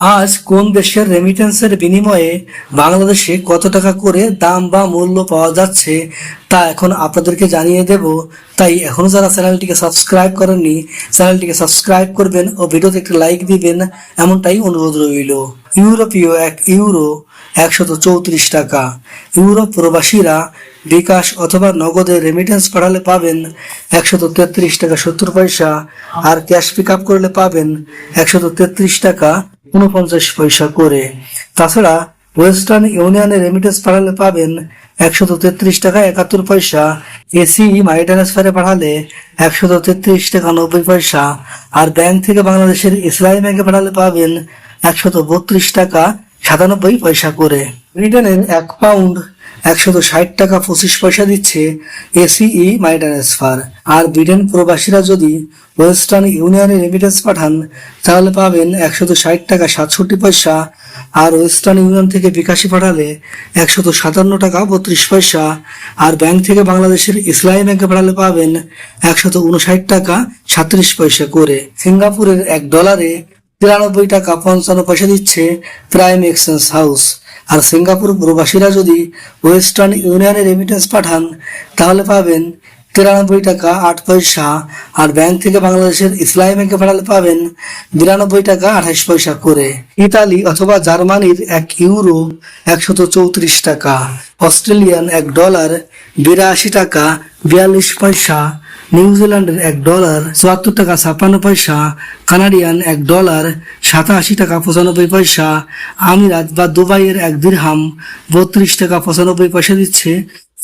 আজ কোন দেশের রেমিটেন্সের বিনিময়ে বাংলাদেশে কত টাকা করে দাম বা মূল্য পাওয়া যাচ্ছে তা এখন আপনাদেরকে জানিয়ে দেব। তাই এখনও যারা চ্যানেলটিকে সাবস্ক্রাইব করেননি, চ্যানেলটিকে সাবস্ক্রাইব করবেন ও ভিডিওতে একটি লাইক দিবেন, এমনটাই অনুরোধ রইল। ইউরোপীয় এক ইউরো একশত চৌত্রিশ টাকা। ইউরোপ প্রবাসীরা বিকাশ অথবা নগদে রেমিটেন্স পাঠালে পাবেন একশত তেত্রিশ টাকা সত্তর পয়সা আর ক্যাশ পিক আপ করলে পাবেন একশত তেত্রিশ টাকা উনপঞ্চাশ পয়সা করে। তাছাড়া ওয়েস্টার্ন ইউনিয়নে রেমিটেন্স পাঠালে পাবেন একশত তেত্রিশ টাকা একাত্তর পয়সা। এসি মানি ট্রান্সফারে পাঠালে একশত তেত্রিশ টাকা নব্বই পয়সা। আর ব্যাংক থেকে বাংলাদেশের ইসলামী ব্যাংকে পাঠালে পাবেন একশত বত্রিশ টাকা সাতানব্বই পয়সা করে। ব্রিটেনের এক পাউন্ড একশত ষাট টাকা পঁচিশ পয়সা দিচ্ছে এসিই মানি ট্রান্সফার আর ব্রিটেন প্রবাসীরা যদি ওয়েস্টার্ন ইউনিয়নে রেমিটেন্স পাঠান, তাহলে পাবেন একশত ষাট টাকা সাতষট্টি পয়সা, আর ওয়েস্টার্ন ইউনিয়ন থেকে বিকাশে পাঠালে একশত সাতান্ন টাকা বত্রিশ পয়সা, আর ব্যাংক থেকে বাংলাদেশের ইসলামী ব্যাংকে পাঠালে পাবেন একশত উনষাট টাকা সাত্রিশ পয়সা করে। সিঙ্গাপুরের এক ডলারে তিরানব্বই টাকা পঞ্চান্ন পয়সা দিচ্ছে প্রাইম এক্সচেঞ্জ হাউস। আর সিঙ্গাপুর প্রবাসীরা যদি ওয়েস্টার্ন ইউনিয়নে রেমিটেন্স পাঠান, তাহলে পাবেন তিরানব্বই টাকা আট পয়সা, আর ব্যাংক থেকে বাংলাদেশের ইসলামী ব্যাংকে পাঠালে পাবেন বিরানব্বই টাকা আঠাশ পয়সা করে। ইতালি অথবা জার্মানির এক ইউরো একশত চৌত্রিশ টাকা, অস্ট্রেলিয়ান এক ডলার বিরাশি টাকা বিয়াল্লিশ পয়সা নিউজিল্যান্ডের এক ডলার চুয়াত্তর টাকা ছাপ্পান্ন পয়সা, কানাডিয়ান এক ডলার সাতাশি টাকা পঁচানব্বই পয়সা, আমিরাত বা দুবাইয়ের এক দিরহাম বত্রিশ টাকা পঁচানব্বই পয়সা দিচ্ছে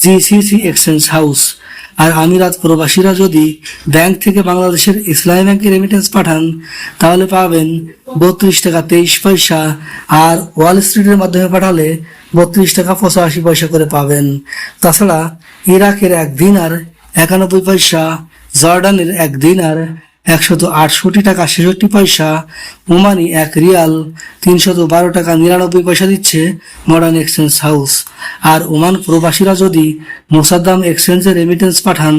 জিসিসি এক্সচেঞ্জ হাউস। আর আমিরাত প্রবাসীরা যদি ব্যাংক থেকে বাংলাদেশের ইসলামী ব্যাংকে রেমিটেন্স পাঠান, তাহলে পাবেন বত্রিশ টাকা তেইশ পয়সা আর ওয়াল স্ট্রিটের মাধ্যমে পাঠালে বত্রিশ টাকা পঁচাশি পয়সা করে পাবেন। তাছাড়া ইরাকের এক দিনার একানব্বই পয়সা, জর্ডানের এক দিনার একশত আটষট্টি টাকা ছেষট্টি পয়সা, ওমানি এক রিয়াল তিনশত বারো টাকা নিরানব্বই পয়সা দিচ্ছে মডার্ন এক্সচেঞ্জ হাউস আর ওমান প্রবাসীরা যদি মোসাদ্দাম এক্সচেঞ্জে রেমিটেন্স পাঠান,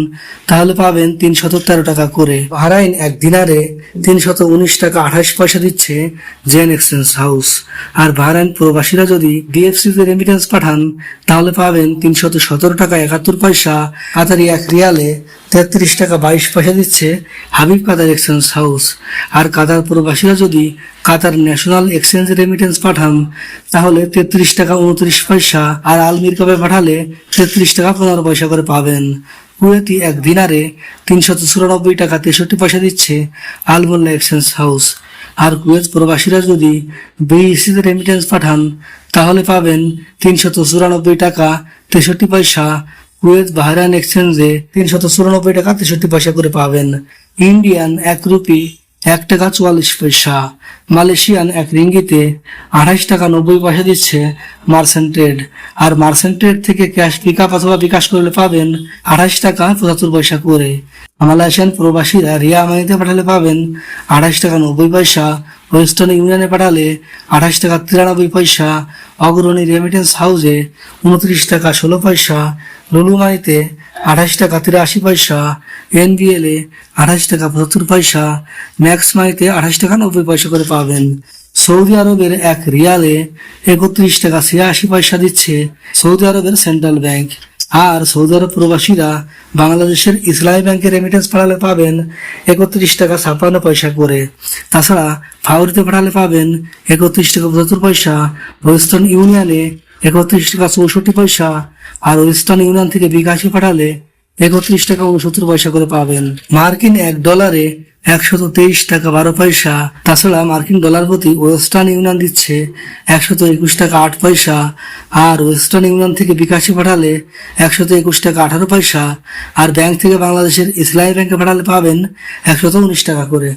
তাহলে পাবেন তিনশত তেরো টাকা করে। বাহরাইন এক দিনারে তিনশত উনিশ টাকা আঠাশ পয়সা দিচ্ছে জেন এক্সচেঞ্জ হাউস। আর বাহরাইন প্রবাসীরা যদি ডিএফসিতে রেমিটেন্স পাঠান, তাহলে পাবেন তিনশত সতেরো টাকা একাত্তর পয়সা কাতারি এক রিয়ালে তেত্রিশ টাকা বাইশ পয়সা দিচ্ছে হাবিব কাতার এক্সচেঞ্জ হাউস। আর কাতার প্রবাসীরা যদি কাতার ন্যাশনাল এক্সচেঞ্জ রেমিটেন্স পাঠান, তাহলে তেত্রিশ টাকা উনত্রিশ পয়সা আর আলমির কাপে পাঠালে তেত্রিশ টাকা পনেরো পয়সা করে পাবেন। কুয়েতি এক দিনারে তিনশত চুরানব্বই টাকা তেষট্টি পয়সা দিচ্ছে আলমোল্লা এক্সচেঞ্জ হাউস। আর কুয়েত প্রবাসীরা যদি বিইসিতে রেমিটেন্স পাঠান, তাহলে পাবেন তিনশত চুরানব্বই টাকা তেষট্টি পয়সা, কুয়েত বাহরাইন এক্সচেঞ্জে তিনশত চুরানব্বই টাকা তেষট্টি পয়সা করে পাবেন। ইন্ডিয়ান এক রুপি এক টাকা চুয়াল্লিশ পয়সা মালয়েশিয়ান এক রিঙ্গিতে আঠাশ টাকা নব্বই পয়সা দিচ্ছে মার্সেন্টেড। আর মার্সেন্টেড থেকে ক্যাশ পিক আপ অথবা বিকাশ করলে পাবেন আঠাশ টাকা পঁচাত্তর পয়সা করে। মালয়েশিয়ান প্রবাসীরা রিয়া মানিতে পাঠালে পাবেন আঠাশ টাকা নব্বই পয়সা। ওয়েস্টার্ন ইউনিয়নে পাঠালে আঠাশ টাকা তিরানব্বই পয়সা। অগ্রণী রেমিটেন্স হাউসে উনত্রিশ টাকা ষোলো পয়সা। লুলুমানিতে আঠাশ টাকা তিরাশি পয়সা, এনবিএল আঠাশ টাকা পঁচাত্তর পয়সা, ম্যাক্স মাইতে আঠাশ টাকা নব্বই পয়সা করে পাবেন। সৌদি আরবের এক রিয়ালে একত্রিশ টাকা ছিয়াশি পয়সা দিচ্ছে সৌদি আরবের সেন্ট্রাল ব্যাংক। আর সৌদি আরব প্রবাসীরা বাংলাদেশের ইসলামী ব্যাংকের রেমিটেন্স পাঠালে পাবেন একত্রিশ টাকা ছাপ্পান্ন পয়সা করে। তাছাড়া ফাউরিতে পাঠালে পাবেন একত্রিশ টাকা পঁচাত্তর পয়সা। ওয়েস্টার্ন ইউনিয়নে একত্রিশ টাকা চৌষট্টি পয়সা আর ওয়েস্টার্ন ইউনিয়ন থেকে বিকাশে পাঠালে একত্রিশ টাকা উনসত্তর পয়সা করে পাবেন। মার্কিন এক ডলারে একশত তেইশ টাকা বারো পয়সা। তাছাড়া মার্কিন ডলার প্রতি ওয়েস্টার্ন ইউনিয়ন দিচ্ছে একশত একুশ টাকা আট পয়সা আর ওয়েস্টার্ন ইউনিয়ন থেকে বিকাশে পাঠালে একশত একুশ টাকা আঠারো পয়সা। আর ব্যাংক থেকে বাংলাদেশের ইসলামী ব্যাংকে পাঠালে পাবেন একশত উনিশ টাকা করে।